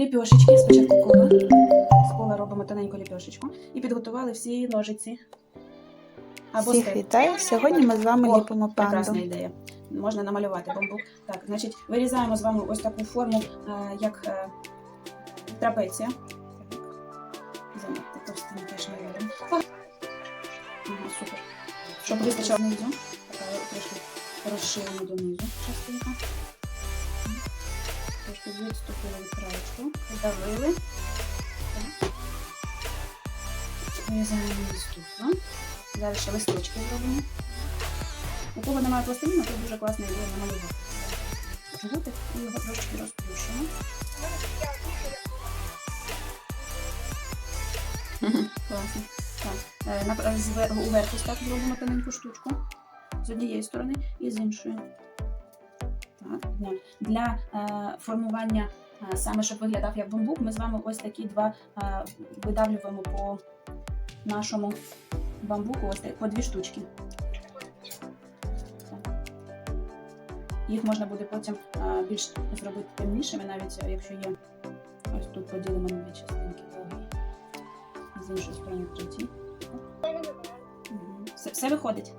ліпьошечки. Спочатку кола. З кола робимо тоненьку ліпьошечку. І підготували всі ножиці. Або Всіх вітаю! Сьогодні ми з вами О, ліпимо Прекрасна ідея. Можна намалювати бамбук. Так, значить, вирізаємо з вами ось таку форму, е, як е, трапеція. Занадто товстим теж не робимо. Ага, супер. Щоб вистачило знизу. Така трошки розширимо донизу частинка. Відступили від краєчку. Вдавили. Так. Вирізаємо наступно. Зараз ще листочки зробимо. У кого немає пластиліну, то дуже класна ідея намалювати. Жгутик і його трошки розплющимо. Класно. Так. е, Уверху так зробимо тоненьку штучку з однієї сторони і з іншої. Так. Для, е, формування, е, саме щоб виглядав як бамбук, ми з вами ось такі два е, видавлюємо по нашому бамбуку, ось так, по дві штучки. Їх можна буде потім більш зробити темнішими, навіть якщо є. Ось тут поділимо на дві частинки. З іншої сторони третій. Все, все виходить?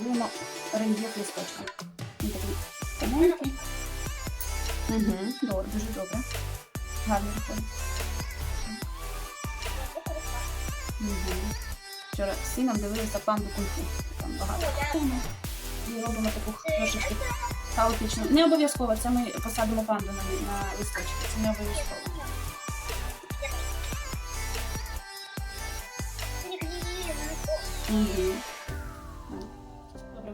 А, Замалюємо рельєф листочка. Він такий тоненький. Угу. Добре, дуже добре. Гарно виходить. Угу. Вчора з сином дивилися панду кунг-фу. Там багато. І робимо таку трошечки хаотичну. Не обов'язково, це ми посадимо панду на, на листочки. Це не обов'язково. Угу.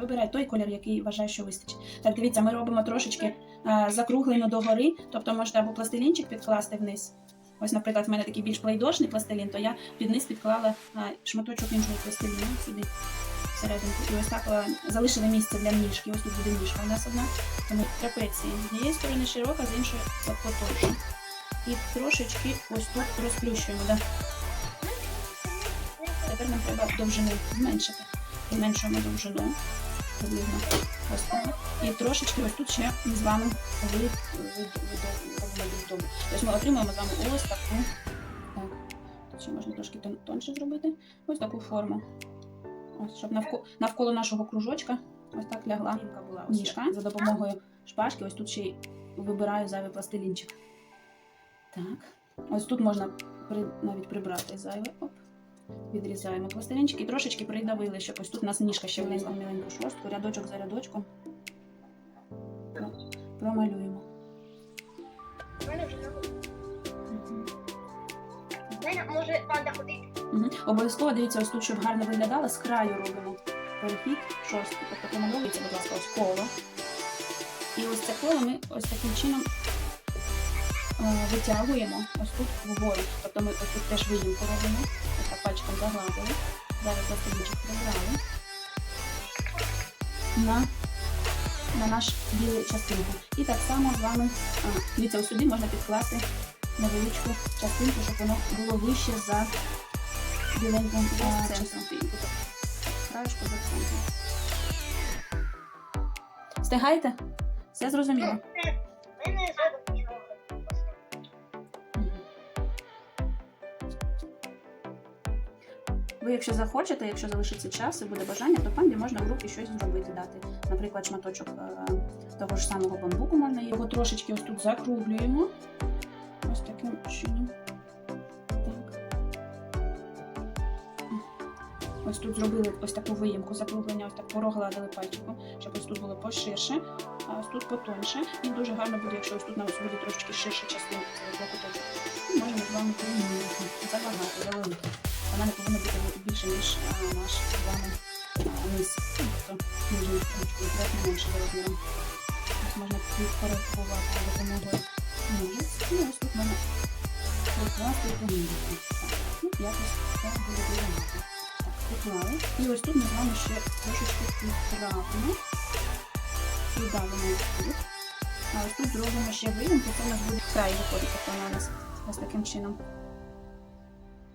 Вибирай той колір, який вважаєш, що вистачить. Так, дивіться, ми робимо трошечки е, закруглено догори, тобто можете або пластилінчик підкласти вниз. Ось, наприклад, в мене такий більш плейдошний пластилін, то я під низ підклала е, шматочок іншого пластиліну сюди всерединку. І ось так е, залишили місце для ніжки. Ось тут буде ніжка у нас одна. Тому трапеції з однієї сторони широка, з іншої потовша. І трошечки ось тут розплющуємо. Да? Тепер нам треба довжину зменшити. Зменшуємо довжину. Приблизно ось так. І трошечки ось тут ще ми з вами ви- Тобто ми отримуємо з вами ось таку. Так. Тут ще можна трошки тон- тонше зробити. Ось таку форму. Ось, щоб навколо, навколо нашого кружочка ось так лягла була ніжка. За допомогою шпажки, ось тут ще й вибираю зайвий пластилінчик. Так. Ось тут можна при, навіть прибрати зайве. Оп. Відрізаємо пластилінчик і трошечки придавили, щоб ось тут у нас ніжка ще влізла в міленьку шорстку, рядочок за рядочком. Промалюємо. Може панда ходити. Обов'язково дивіться, ось тут, щоб гарно виглядало, з краю робимо перехід шорстки. Тобто помальовується, будь ласка, ось коло. І ось це коло ми ось таким чином е, витягуємо ось тут вгору. Тобто ми ось тут теж виїмку робимо. Пальчиком загладили. Зараз пластилінчик прибрали. На, на наш білу частинку. І так само з вами, дивіться, сюди можна підкласти невеличку частинку, щоб воно було вище за біленьку за частинку. Краєшку за центром. Встигаєте? Все зрозуміло? Ви, якщо захочете, якщо залишиться час і буде бажання, то панді можна в групі щось зробити, дати. Наприклад, шматочок е, того ж самого бамбуку можна його трошечки ось тут закруглюємо. Ось таким чином. Ось тут зробили ось таку виїмку закруглення, ось так прогладили пальчиком, щоб ось тут було поширше, а ось тут потоньше. І дуже гарно буде, якщо ось тут на ось буде трошки ширша частинка цього закуточок. І можемо з вами порівняти. Забагато, завелике. Вона не повинна бути більше, ніж наш з вами низ. Ну, Тобто ручку трохи менше за розміром. Ось можна підкоригувати за допомогою ножиць. І ось тут можна прикласти і поміряти. Ну, якось це буде гарно. Так. І ось тут ми з вами ще трошечки підправимо. Придавимо тут. А ось тут зробимо ще виїмку, це у нас буде край виходить, тобто вона у нас ось таким чином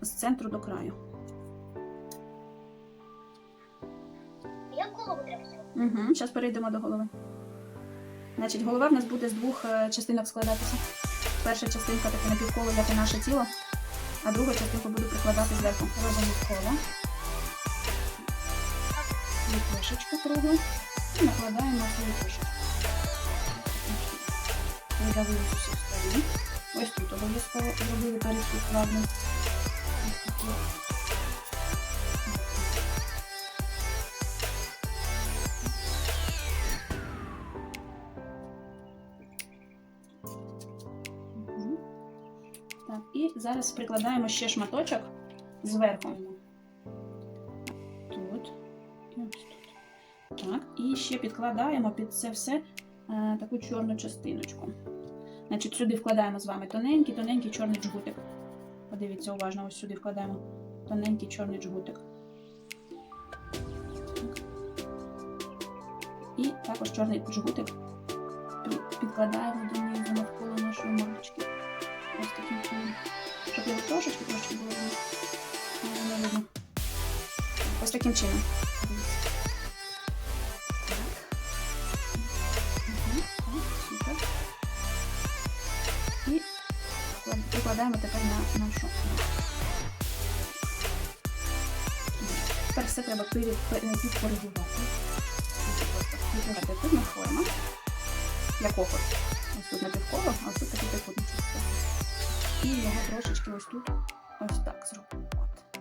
з центру до краю. Я голову треба. Угу, зараз перейдемо до голови. Значить, голова в нас буде з двох е, частинок складатися. Перша частинка таке напівколо, як і наше тіло, а друга частинка буде прикладати зверху. Робимо коло. Ліпешечку круглу і накладаємо цю ліпешечку. Видавили з усіх. Ось тут обов'язково зробили перехід плавний. І зараз прикладаємо ще шматочок зверху. Тут. І ось тут. Так, і ще підкладаємо під це все е, таку чорну частиночку. Значить, сюди вкладаємо з вами тоненький, тоненький чорний джгутик. Подивіться уважно, ось сюди вкладаємо тоненький чорний джгутик. І також чорний джгутик пі- підкладаємо донизу навколо нашої мордочки. Ось таким чином. Щоб його трошечки трошки було. Ось таким чином. Вклад- тепер на нашу. Тепер все треба. Дуже просто трикутна форма. Як охот. Ось тут напівколо, а ось тут такий трикутничок. І його трошечки ось тут ось так зробимо. От.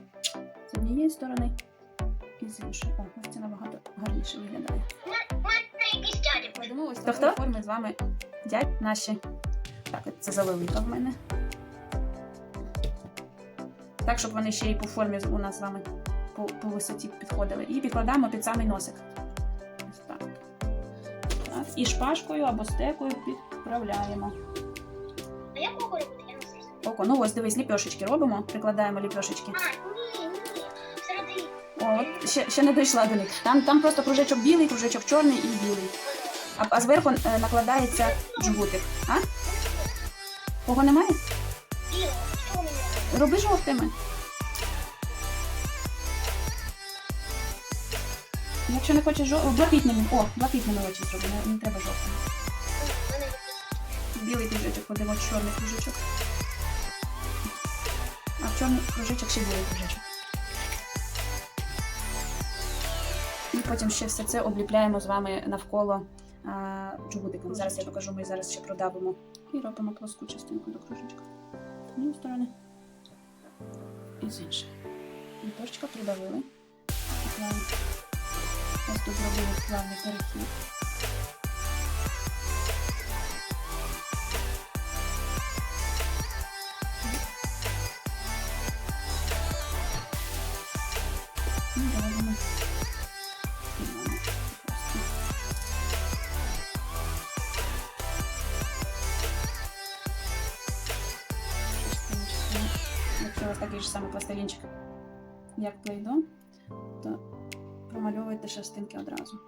З однієї сторони і з іншої. О, ось це набагато гарніше виглядає. Кладемо ось такої форми з вами дядь наші. Так, це залилика в мене. Так, щоб вони ще й по формі у нас з вами по, по висоті підходили. І підкладаємо під самий носик. Ось так. так. І шпажкою або стекою підправляємо. А як кого робити? Я не. Око, ну ось дивись, ліпьошечки робимо, прикладаємо ліпьошечки. А, ні, ні. Всередині. О, от ще, ще не дійшла до них. Там, там просто кружечок білий, кружечок чорний і білий. А, а зверху е, накладається джгутик. А? Кого немає? Роби жовтими. Якщо не хочеш жовтими, блакитними. О, блакитними очі зроби, не, не треба жовтими. Білий кружечок, кладемо чорний кружечок. А в чорний кружечок ще білий кружечок. І потім ще все це обліпляємо з вами навколо а, джгутиком. Зараз я покажу, ми зараз ще продавимо. І робимо плоску частинку до кружечка. З однієї сторони і з іншої. Ліпешечка придавили. Ось тут плавний перехід. Вас такий ж самий пластилінчик, як плейдо, то промальовуйте частинки одразу.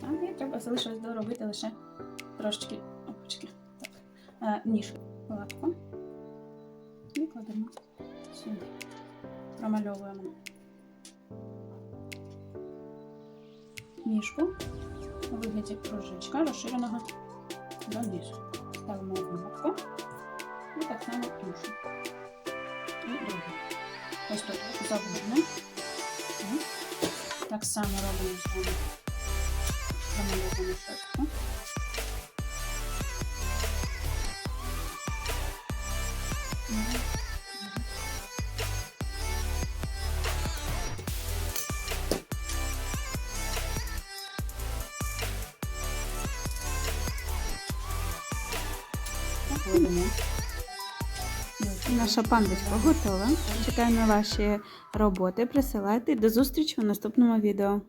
Так, і треба залишилось доробити лише трошечки опачки. Так. Е, ніжку, лапку. І кладемо сюди. Промальовуємо ніжку у вигляді кружечка розширеного донизу. Ставимо одне лапку і так само іншу. І друге. Ось тут заводимо. Так само робимо з вами промальовуємо шерстку. Так. Наша пандочка готова. Чекаємо на ваші роботи. Присилайте. До зустрічі у наступному відео.